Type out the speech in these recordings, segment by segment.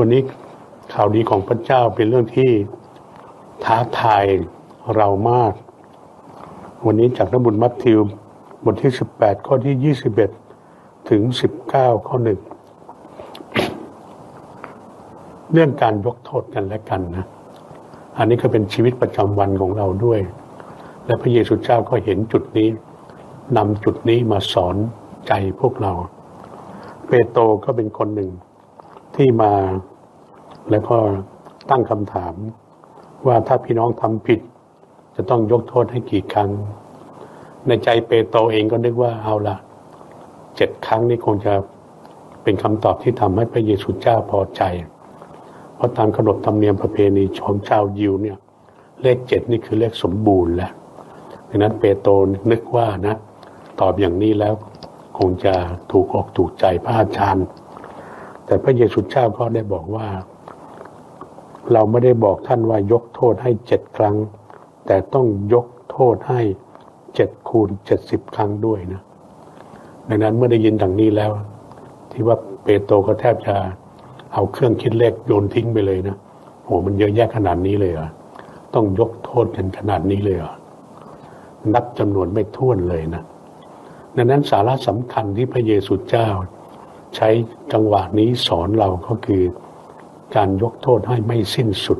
วันนี้ข่าวดีของพระเจ้าเป็นเรื่องที่ท้าทายเรามาก วันนี้จากพระบุญมัทธิวบทที่ 18 ข้อที่ 21 ถึง 19 ข้อหนึ่งเรื่องการยกโทษกันและกันนะ อันนี้ก็เป็นชีวิตประจำวันของเราด้วย และพระเยซูเจ้าก็เห็นจุดนี้นำจุดนี้มาสอนใจพวกเรา เปโตรก็เป็นคนหนึ่ง ที่มา แล้วก็ตั้งคำถาม ว่าถ้าพี่น้องทำผิด จะต้องยกโทษให้กี่ครั้ง ในใจเปโตรเองก็นึกว่าเอาละเจ็ดครั้งนี่คงจะเป็นคำตอบที่ทำให้พระเยซูเจ้าพอใจ เพราะตามขนบธรรมเนียมประเพณีของชาวยิวเนี่ยเลขเจ็ดนี่คือเลขสมบูรณ์แล้วดังนั้นเปโตรนึกว่านะ ตอบอย่างนี้แล้วคงจะถูกอกถูกใจพระอาจารย์ แต่พระเยซูเจ้าก็ได้บอกว่า เราไม่ได้บอกท่านว่ายกโทษให้เจ็ดครั้ง แต่ต้องยกโทษให้เจ็ดคูณเจ็ดสิบครั้งด้วยนะดังนั้นเมื่อได้ยินดังนี้แล้ว ที่ว่าเปโตรก็แทบจะเอาเครื่องคิดเลขโยนทิ้งไปเลยนะโหมันเยอะแยะขนาดนี้เลยเหรอต้องยกโทษกันขนาดนี้เลยเหรอนับจำนวนไม่ท้วนเลยนะดังนั้นสาระสำคัญที่พระเยซูเจ้า ใช้จังหวะนี้สอนเราก็คือการยกโทษให้ไม่สิ้นสุด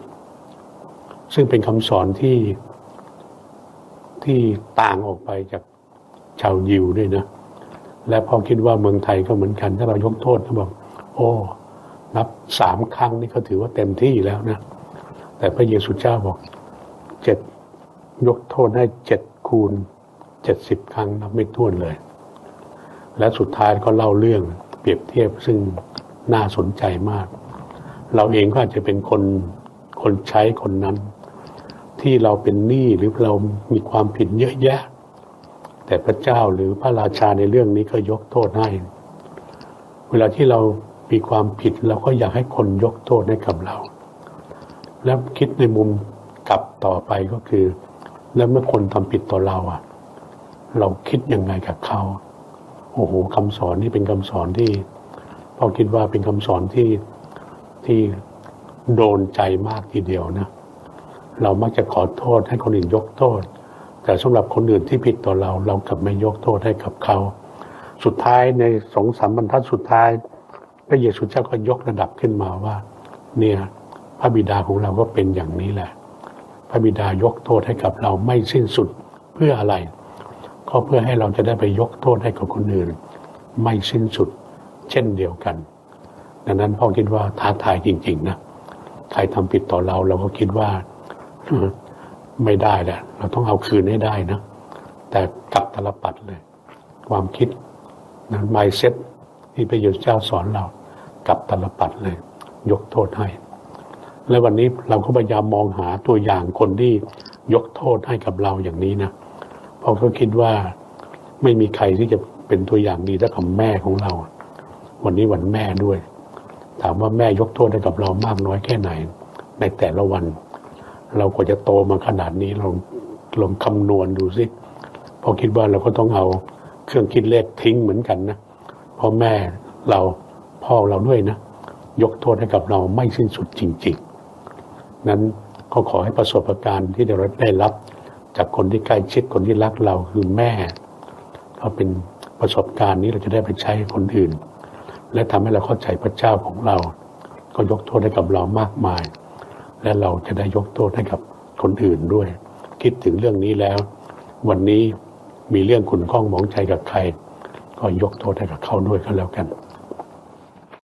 ซึ่งเป็นคำสอนที่ที่ต่างออกไปจากชาวยิวด้วยนะ และพอคิดว่าเมืองไทยก็เหมือนกัน ถ้าเรายกโทษเขาบอก โอ้นับสามครั้งนี่ก็ถือว่าเต็มที่แล้วนะ แต่พระเยซูเจ้าบอกเจ็ดยกโทษให้เจ็ดคูณเจ็ดสิบครั้งนับไม่ถ้วนเลย และสุดท้ายก็เล่าเรื่อง รียบเทียบซึ่งน่าสนใจมาก เราเองก็อาจจะเป็นคนคนใช้คนนั้น ที่เราเป็นหนี้หรือเรามีความผิดเยอะแยะ แต่พระเจ้าหรือพระราชาในเรื่องนี้ก็ยกโทษให้ เวลาที่เรามีความผิดเราก็อยากให้คนยกโทษให้กับเรา แล้วคิดในมุมกลับต่อไปก็คือ แล้วเมื่อคนทำผิดต่อเราอะ เราคิดยังไงกับเขา โอ้โหคำสอนนี่เป็นคำสอนที่พ่อคิดว่าเป็นคำสอนที่ที่โดนใจมากทีเดียวนะ เรามักจะขอโทษให้คนอื่นยกโทษ แต่สำหรับคนอื่นที่ผิดต่อเรา เรากลับไม่ยกโทษให้กับเขา สุดท้ายในสองสามบรรทัดสุดท้ายพระเยซูเจ้าก็ยกระดับขึ้นมาว่า เนี่ยพระบิดาของเราก็เป็นอย่างนี้แหละ พระบิดายกโทษให้กับเราไม่สิ้นสุดเพื่ออะไร ก็เพื่อให้เราจะได้ไปยกโทษให้กับคนอื่น ไม่สิ้นสุด เช่นเดียวกัน ดังนั้นพ่อคิดว่าท้าทายจริง ๆ นะใครทำผิดต่อเราเราก็คิดว่าไม่ได้แหละเราต้องเอาคืนให้ได้นะแต่กลับตลปัดเลย ความคิดนะไมเซ็ตที่พระเยซูเจ้าสอนเรากลับตลปัดเลย ยกโทษให้ และวันนี้เราก็พยายามมองหาตัวอย่างคนที่ยกโทษให้กับเราอย่างนี้นะ ราะเขาคิดว่าไม่มีใครที่จะเป็นตัวอย่างดีเท่ากับแม่ของเรา วันนี้วันแม่ด้วย ถามว่าแม่ยกโทษให้กับเรามากน้อยแค่ไหน ในแต่ละวัน เราก็จะโตมาขนาดนี้เราลองคำนวณดูสิพอคิดว่าเราก็ต้องเอาเครื่องคิดเลขทิ้งเหมือนกันนะพ่อแม่เราพ่อเราด้วยนะ ยกโทษให้กับเราไม่สิ้นสุดจริง ๆ นั้นก็ขอให้ประสบการณ์ที่เราได้รับ จากคนที่ใกล้ชิดคนที่รักเราคือแม่ก็เป็นประสบการณ์นี้เราจะได้ไปใช้คนอื่น และทำให้เราเข้าใจพระเจ้าของเรา ก็ยกโทษให้กับเรามากมาย และเราจะได้ยกโทษให้กับคนอื่นด้วย คิดถึงเรื่องนี้แล้ว วันนี้มีเรื่องขุนข้องหมองใจกับใคร ก็ยกโทษให้กับเขาด้วยก็แล้วกัน